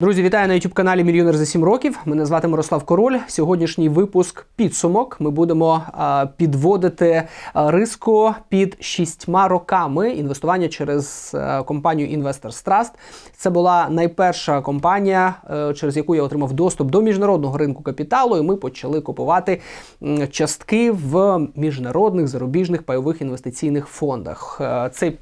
Друзі, вітаю на youtube каналі Мільйонер за 7 років. Мене звати Мирослав Король. Сьогоднішній випуск підсумок. Ми будемо а, підводити а, риску під шістьма роками інвестування через а, компанію Investors Trust. Це була найперша компанія, е, через яку я отримав доступ до міжнародного ринку капіталу. І ми почали купувати м, частки в міжнародних зарубіжних пайових інвестиційних фондах. Е, Цей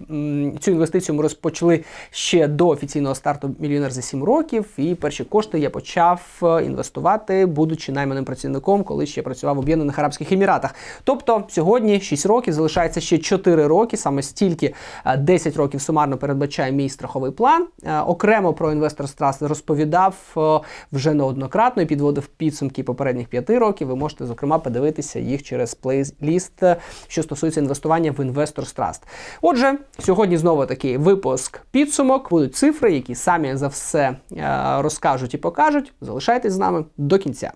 цю інвестицію ми розпочали ще до офіційного старту Мільйонер за 7 років. І перші кошти я почав е, інвестувати, будучи найманим працівником, коли ще працював в Об'єднаних Арабських Еміратах. Тобто сьогодні 6 років, залишається ще 4 роки, саме стільки е, 10 років сумарно передбачає мій страховий план. Е, Окремо про Investors Trust розповідав е, вже неоднократно і підводив підсумки попередніх 5 років. Ви можете, зокрема, подивитися їх через плейліст, е, що стосується інвестування в Investors Trust. Отже, сьогодні знову такий випуск підсумок. Будуть цифри, які самі за все е, розкажуть і покажуть. Залишайтесь з нами до кінця.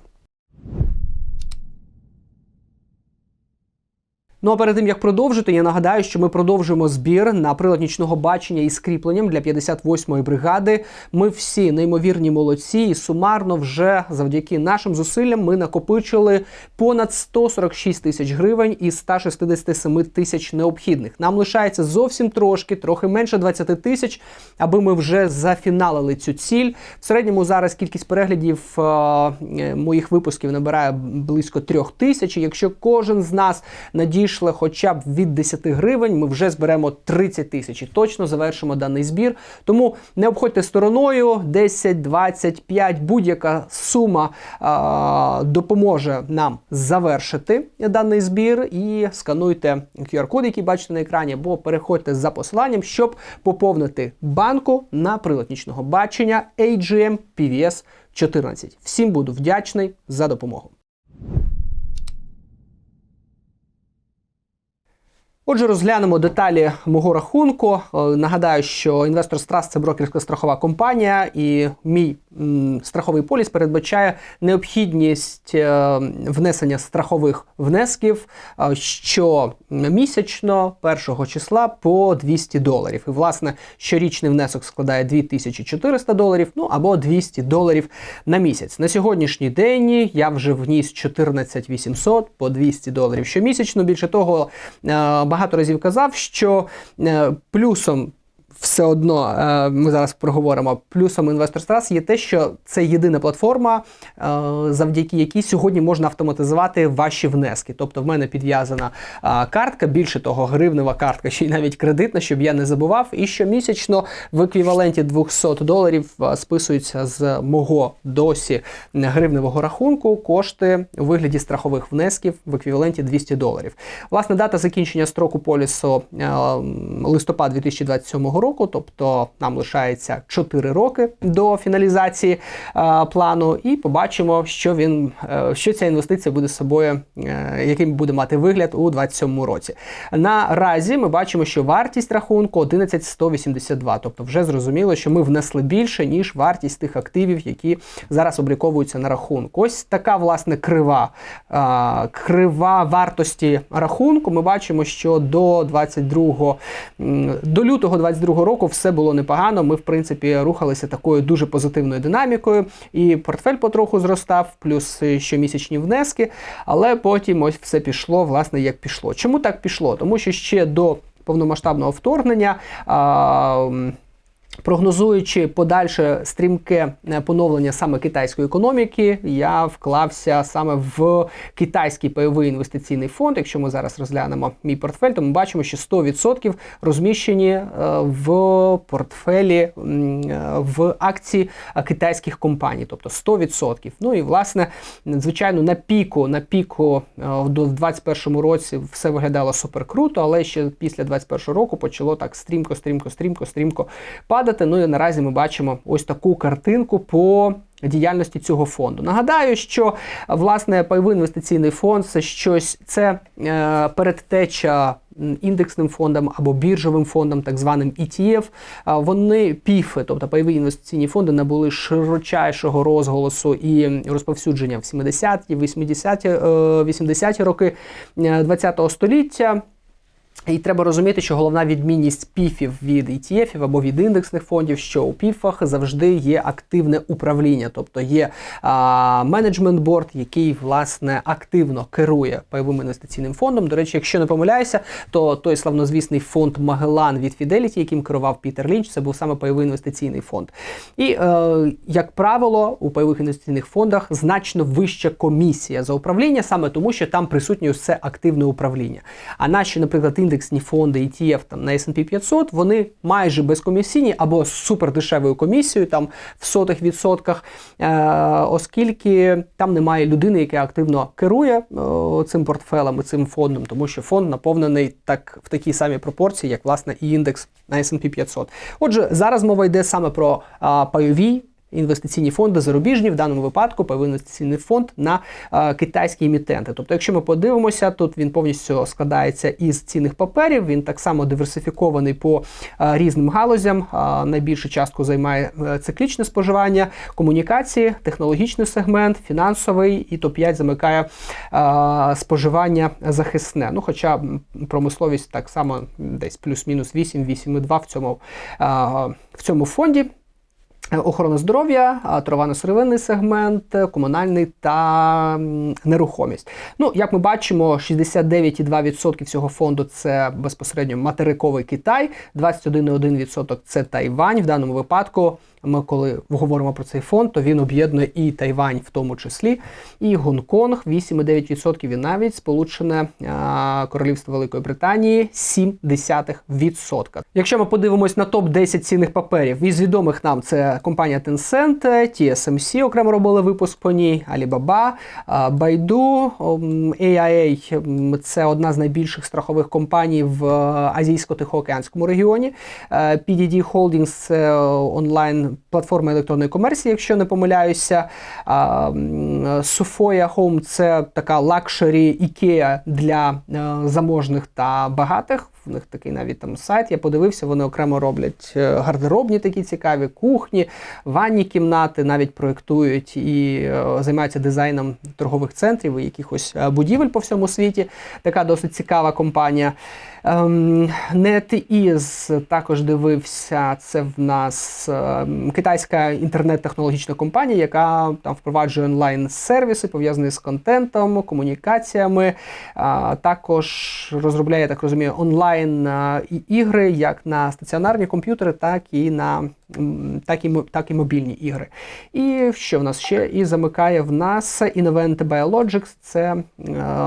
Ну а перед тим як продовжити, я нагадаю, що ми продовжуємо збір на прилад нічного бачення із кріпленням для 58-ї бригади. Ми всі неймовірні молодці, і сумарно вже завдяки нашим зусиллям ми накопичили понад 146 тисяч гривень із 167 тисяч необхідних. Нам лишається зовсім трошки, трохи менше 20 тисяч, аби ми вже зафіналили цю ціль. В середньому зараз кількість переглядів е, е, моїх випусків набирає близько трьох тисяч. Якщо кожен з нас надійшли хоча б від 10 гривень, ми вже зберемо 30 тисяч і точно завершимо даний збір. Тому не обходьте стороною 10, 25, будь-яка сума е, допоможе нам завершити даний збір. І скануйте QR-код, який бачите на екрані, або переходьте за посиланням, щоб поповнити банку на прилад нічного бачення AGM PVS 14. Всім буду вдячний за допомогу. Отже, розглянемо деталі мого рахунку. Е, Нагадаю, що Investors Trust – це брокерська страхова компанія, і мій страховий поліс передбачає необхідність е, внесення страхових внесків е, щомісячно першого числа по 200 доларів. І, власне, щорічний внесок складає 2400 доларів, ну або 200 доларів на місяць. На сьогоднішній день я вже вніс 14 800 по 200 доларів щомісячно. Більше того, е, багато разів казав, що е, плюсом. Все одно е, ми зараз проговоримо. Плюсом Investors Trust є те, що це єдина платформа, е, завдяки якій сьогодні можна автоматизувати ваші внески. Тобто, в мене підв'язана е, картка, більше того, гривнева картка, ще й навіть кредитна, щоб я не забував. І щомісячно в еквіваленті 200 доларів е, списуються з мого досі гривневого рахунку кошти у вигляді страхових внесків в еквіваленті 200 доларів. Власне, дата закінчення строку полісу е, листопад 2027 року, тобто нам лишається 4 роки до фіналізації е, плану, і побачимо, що він е, що ця інвестиція буде собою, е, яким буде мати вигляд у 2027 році. Наразі ми бачимо, що вартість рахунку 11182, тобто вже зрозуміло, що ми внесли більше ніж вартість тих активів, які зараз обліковуються на рахунку. Ось така власне крива е, крива вартості рахунку. Ми бачимо, що до 22 до лютого 22 року все було непогано. Ми, в принципі, рухалися такою дуже позитивною динамікою, і портфель потроху зростав, плюс е, щомісячні внески. Але потім ось все пішло, власне, як пішло. Чому так пішло? Тому що ще до повномасштабного вторгнення. А, Прогнозуючи подальше стрімке е, поновлення саме китайської економіки, я вклався саме в китайський пайовий інвестиційний фонд. Якщо ми зараз розглянемо мій портфель, то ми бачимо, що 100% розміщені е, в портфелі е, в акції китайських компаній, тобто 100%. Ну і власне, звичайно, на піку, на піку в 2021 році все виглядало супер круто, але ще після 2021 року почало так стрімко, стрімко, стрімко, стрімко падати. Ну і наразі ми бачимо ось таку картинку по діяльності цього фонду. Нагадаю, що власне пайовий інвестиційний фонд це щось, це е, передтеча індексним фондам або біржовим фондам, так званим ETF. Вони піфи, тобто пайові інвестиційні фонди, набули широчайшого розголосу і розповсюдження в 70-ті, 80-ті, е, 80-ті роки ХХ століття. І треба розуміти, що головна відмінність піфів від ETF або від індексних фондів, що у піфах завжди є активне управління, тобто є менеджмент борд, який власне активно керує пайовим інвестиційним фондом. До речі, якщо не помиляюся, то той славнозвісний фонд Магелан від Fidelity, яким керував Пітер Лінч, це був саме пайовий інвестиційний фонд. І е, як правило, у пайових інвестиційних фондах значно вища комісія за управління, саме тому, що там присутнє це активне управління. А наші, наприклад, індексні фонди ETF там на S&P 500, вони майже безкомісійні або з супердешевою комісією, там в сотих відсотках, е, оскільки там немає людини, яка активно керує е, цим портфелем і цим фондом, тому що фонд наповнений так в такій самій пропорції, як власне і індекс на S&P 500. Отже, зараз мова йде саме про е, пайові інвестиційні фонди зарубіжні, в даному випадку пайовий інвестиційний фонд на е, китайські емітенти. Тобто, якщо ми подивимося, тут він повністю складається із цінних паперів. Він так само диверсифікований по е, різним галузям. Е, найбільшу частку займає е, циклічне споживання, комунікації, технологічний сегмент, фінансовий і топ-5 замикає е, споживання захисне. Ну, хоча промисловість так само десь плюс-мінус 8, 8,2 в цьому, е, в цьому фонді. Охорона здоров'я, товарно-сировинний сегмент, е, комунальний та нерухомість. Ну, як ми бачимо, 69,2% всього фонду це безпосередньо материковий Китай, 21,1% це Тайвань. В даному випадку ми, коли говоримо про цей фонд, то він об'єднує і Тайвань, в тому числі, і Гонконг 8,9% і навіть Сполучене Королівство Великої Британії 0,7%. Якщо ми подивимось на топ 10 цінних паперів, із відомих нам це компанія Tencent, TSMC окремо робили випуск по ній, Alibaba, Baidu, AIA це одна з найбільших страхових компаній в е, Азійсько-Тихоокеанському регіоні. Е, PDD Holdings це онлайн платформа електронної комерції, якщо не помиляюся. А, Home – це така лакшері ікея для е, заможних та багатих. В них такий навіть там сайт. Я подивився, вони окремо роблять е, гардеробні такі цікаві, кухні, ванні кімнати, навіть проєктують і е, займаються дизайном торгових центрів і якихось е, будівель по всьому світі. Така досить цікава компанія. Ем, NetEase також дивився. Це в нас ем, китайська інтернет-технологічна компанія, яка там впроваджує онлайн-сервіси, пов'язані з контентом, комунікаціями. Також розробляє, я так розумію, онлайн і ігри як на стаціонарні комп'ютери, так і на так і, так і мобільні ігри. І що в нас ще? І замикає в нас Innovent Biologics, це е,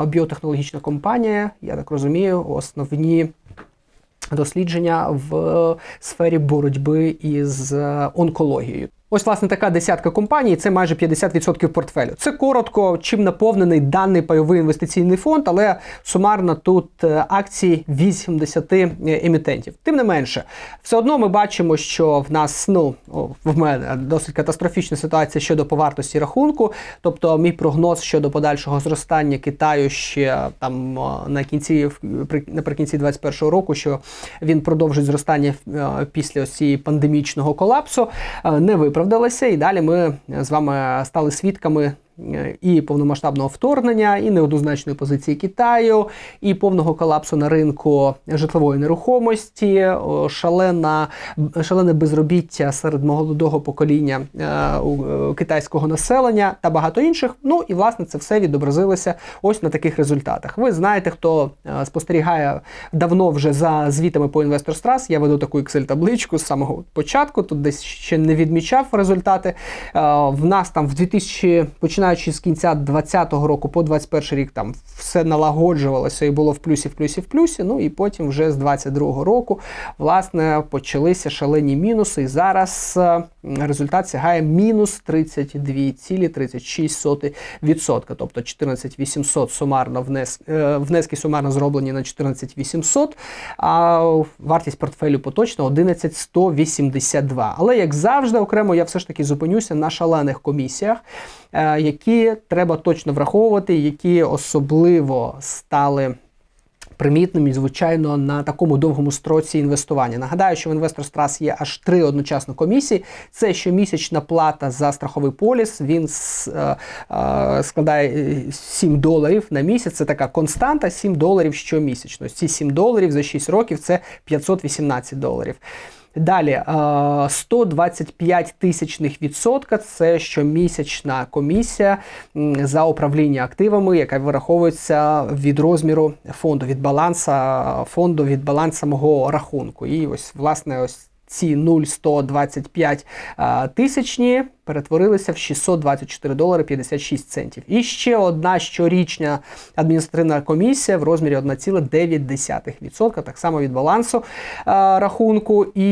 біотехнологічна компанія, я так розумію, основні дослідження в сфері боротьби із е, онкологією. Ось, власне, така десятка компаній, це майже 50% портфелю. Це коротко, чим наповнений даний пайовий інвестиційний фонд, але сумарно тут е, акції 80 емітентів. Тим не менше, все одно ми бачимо, що в нас ну в мене досить катастрофічна ситуація щодо повартості рахунку. Тобто, мій прогноз щодо подальшого зростання Китаю ще там на кінці наприкінці 2021 року, що він продовжить зростання е, після ось цієї пандемічного колапсу, е, не виправдалося. І далі ми з вами стали свідками. Е, І повномасштабного вторгнення, і неоднозначної позиції Китаю, і повного колапсу на ринку житлової нерухомості, шалена, шалене безробіття серед молодого покоління е, е, китайського населення та багато інших. Ну і власне це все відобразилося ось на таких результатах. Ви знаєте, хто е, спостерігає давно вже за звітами по Trust, Я веду таку Excel-табличку з самого початку. Тут десь ще не відмічав результати. Е, В нас там в 2000, починаючи з кінця 2020 року по 2021 рік, там все налагоджувалося і було в плюсі, в плюсі, в плюсі. Ну і потім вже з 2022 року власне почалися шалені мінуси. І зараз е, результат сягає мінус 32,36%. Тобто 14800 сумарно внес, е, внески сумарно зроблені на 14800, а вартість портфелю поточно 11182. Але як завжди, окремо я все ж таки зупинюся на шалених комісіях, які треба точно враховувати, які особливо стали Примітним звичайно на такому довгому строці інвестування. Нагадаю, що в інвестор Страс є аж три одночасно комісії. Це щомісячна плата за страховий поліс. Він е, е, складає е, 7 доларів на місяць. Це така константа 7 доларів щомісячно. Ці 7 доларів за 6 років це 518 доларів. Далі е, 125 тисячних відсотка це щомісячна комісія за управління активами, яка вираховується від розміру фонду, від баланса фонду, від баланса мого рахунку. І ось власне ось ці 0,125 е, тисячні перетворилися в 624 долари 56 центів. І ще одна щорічна адміністративна комісія в розмірі 1,9%, так само від балансу е, рахунку. І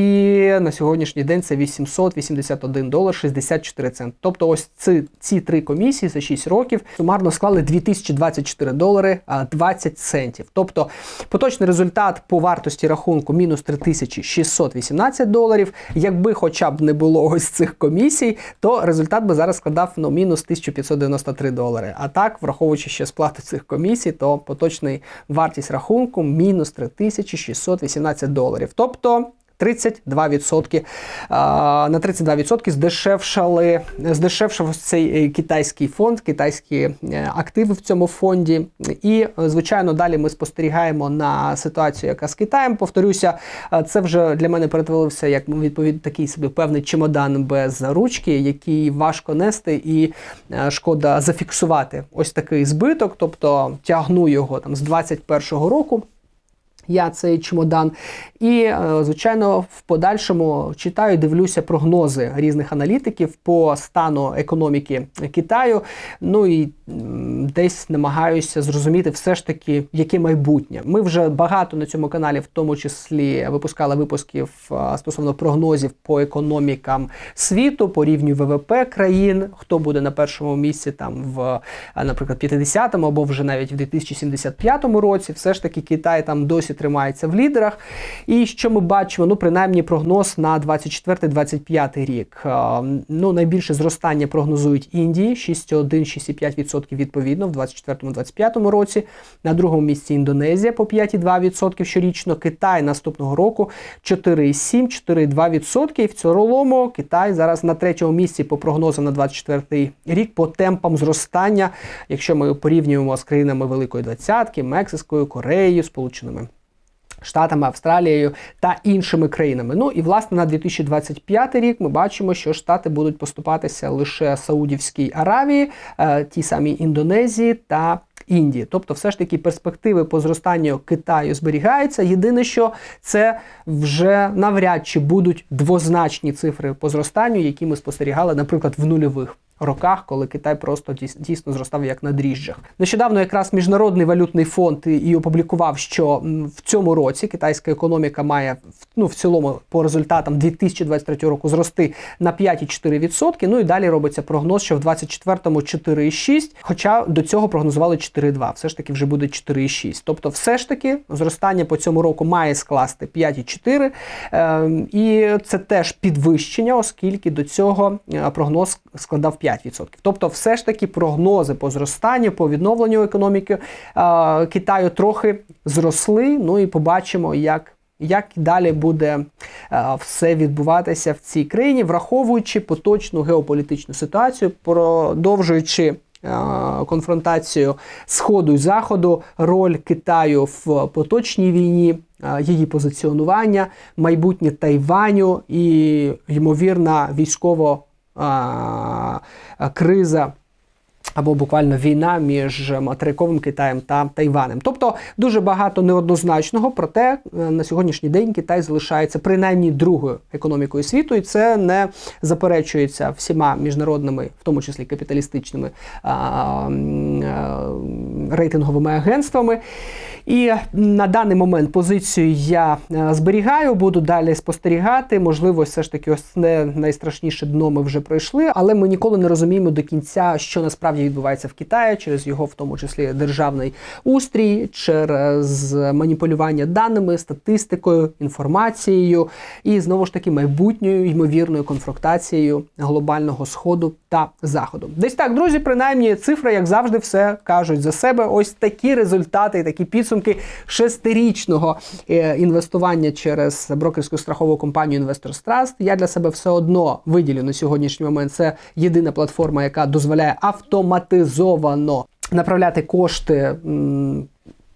на сьогоднішній день це 881 долар 64 цент. Тобто ось ці, ці три комісії за 6 років сумарно склали 2024 долари а, 20 центів. Тобто поточний результат по вартості рахунку мінус 3618 доларів. Якби хоча б не було ось цих комісій, то результат би зараз складав ну, мінус 1593 долари. А так, враховуючи ще сплату цих комісій, то поточний вартість рахунку мінус 3618 доларів. Тобто 32%, а, на 32% здешевшали, здешевшав цей е, китайський фонд, китайські е, активи в цьому фонді. І, е, звичайно, далі ми спостерігаємо на ситуацію, яка з Китаєм. Повторюся, це вже для мене перетворився як ну, відповідь такий собі певний чемодан без ручки, який важко нести, і шкода зафіксувати ось такий збиток, тобто тягну його там з 21-го року я цей чемодан. І, е, звичайно, в подальшому читаю, дивлюся прогнози різних аналітиків по стану економіки Китаю. Ну і десь намагаюся зрозуміти все ж таки, яке майбутнє. Ми вже багато на цьому каналі, в тому числі, випускали випусків е, стосовно прогнозів по економікам світу, по рівню ВВП країн, хто буде на першому місці там в, е, наприклад, 50-му або вже навіть в 2075 році. Все ж таки Китай там досі тримається в лідерах. І що ми бачимо? Ну, принаймні, прогноз на 24-25 рік. Е, Ну, найбільше зростання прогнозують Індії 6,1-6,5% відповідно в 24-25 році. На другому місці Індонезія по 5,2% щорічно. Китай наступного року 4,7-4,2%. І в цілому Китай зараз на третьому місці по прогнозам на 24 рік по темпам зростання, якщо ми порівнюємо з країнами Великої Двадцятки, Мексикою, Кореєю, Сполученими. Штатами, Австралією та іншими країнами. Ну і власне на 2025 рік ми бачимо, що штати будуть поступатися лише Саудівській Аравії, е, тій самій Індонезії та Індії. Тобто, все ж таки перспективи по зростанню Китаю зберігаються. Єдине, що це вже навряд чи будуть двозначні цифри по зростанню, які ми спостерігали, наприклад, в нульових роках, коли Китай просто дійс- дійсно зростав як на дріжджах. Нещодавно якраз міжнародний валютний фонд і опублікував, що в цьому році китайська економіка має ну в цілому по результатам 2023 року зрости на 5,4%. Ну і далі робиться прогноз, що в 2024-му 4,6%, хоча до цього прогнозували 4,2%. Все ж таки вже буде 4,6%. Тобто, все ж таки зростання по цьому року має скласти 5,4%. Ем, і це теж підвищення, оскільки до цього е, прогноз складав 5%. Тобто, все ж таки прогнози по зростанню, по відновленню економіки е, Китаю трохи зросли. Ну і побачимо, як. Як далі буде е, все відбуватися в цій країні, враховуючи поточну геополітичну ситуацію, продовжуючи е, конфронтацію Сходу і Заходу, роль Китаю в поточній війні, е, її позиціонування, майбутнє Тайваню і ймовірна військово а, криза. Або буквально війна між материковим Китаєм та Тайванем. Тобто дуже багато неоднозначного, проте е, на сьогоднішній день Китай залишається принаймні другою економікою світу, і це не заперечується всіма міжнародними, в тому числі капіталістичними а, м, е, рейтинговими агентствами. І на даний момент позицію я е, зберігаю, буду далі спостерігати. Можливо, все ж таки, ось не найстрашніше дно ми вже пройшли, але ми ніколи не розуміємо до кінця, що насправді відбувається в Китаї через його, в тому числі, державний устрій, через маніпулювання даними, статистикою, інформацією і знову ж таки майбутньою ймовірною конфронтацією глобального сходу та заходу. Десь так, друзі, принаймні, цифри, як завжди, все кажуть за себе. Ось такі результати, такі підсумки підтримки шестирічного е, інвестування через брокерську страхову компанію Investors Trust. Я для себе все одно виділю на сьогоднішній момент. Це єдина платформа, яка дозволяє автоматизовано направляти кошти.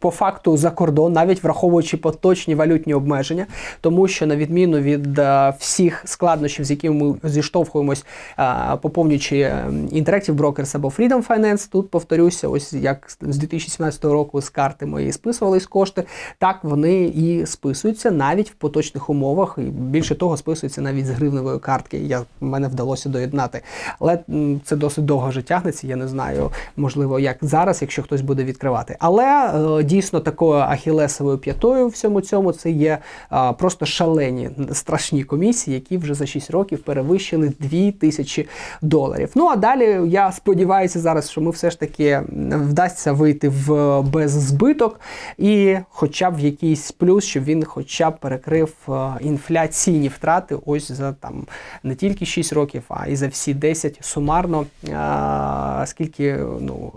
По факту за кордон, навіть враховуючи поточні валютні обмеження, тому що на відміну від е, всіх складнощів, з якими ми зіштовхуємось, е, поповнюючи е, Interactive Brokers або Freedom Finance, тут повторюся, ось як з 2017 року з карти мої списувались кошти, так вони і списуються навіть в поточних умовах, і більше того, списуються навіть з гривневої картки. Я мене вдалося доєднати. Але це досить довго вже тягнеться. Я не знаю, можливо, як зараз, якщо хтось буде відкривати. Але дійсно такою ахілесовою п'ятою всьому цьому це є а, просто шалені страшні комісії, які вже за 6 років перевищили 2 тисячі доларів. Ну а далі я сподіваюся зараз, що ми все ж таки вдасться вийти в беззбиток і хоча б в якийсь плюс, щоб він хоча б перекрив інфляційні втрати ось за там не тільки 6 років, а і за всі 10 сумарно, а, скільки ну,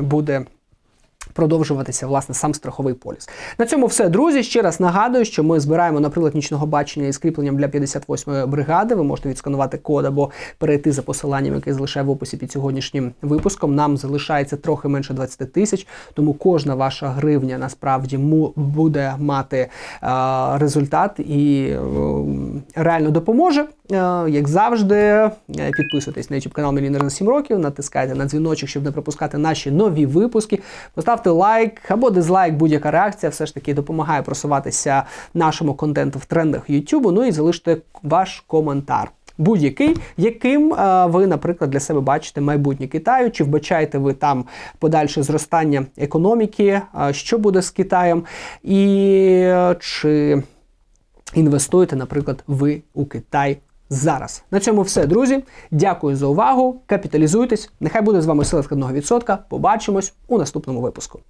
буде продовжуватися власне сам страховий поліс. На цьому все, друзі. Ще раз нагадую, що ми збираємо на прилад нічного бачення із кріпленням для 58-ї бригади. Ви можете відсканувати код або перейти за посиланням, яке залишаю в описі під сьогоднішнім випуском. Нам залишається трохи менше 20 тисяч, тому кожна ваша гривня насправді буде мати результат і е, реально допоможе. Е, як завжди, е, підписуйтесь на YouTube канал Мільйонер за 7 років, натискайте на дзвіночок, щоб не пропускати наші нові випуски. Поставте лайк або дизлайк, будь-яка реакція все ж таки допомагає просуватися нашому контенту в трендах YouTube. Ну і залиште ваш коментар. Будь-який, яким е, ви, наприклад, для себе бачите майбутнє Китаю, чи вбачаєте ви там подальше зростання економіки, що буде з Китаєм, і чи інвестуєте, наприклад, ви у Китай зараз. На цьому все, друзі. Дякую за увагу. Капіталізуйтесь. Нехай буде з вами сила складного відсотка. Побачимось у наступному випуску.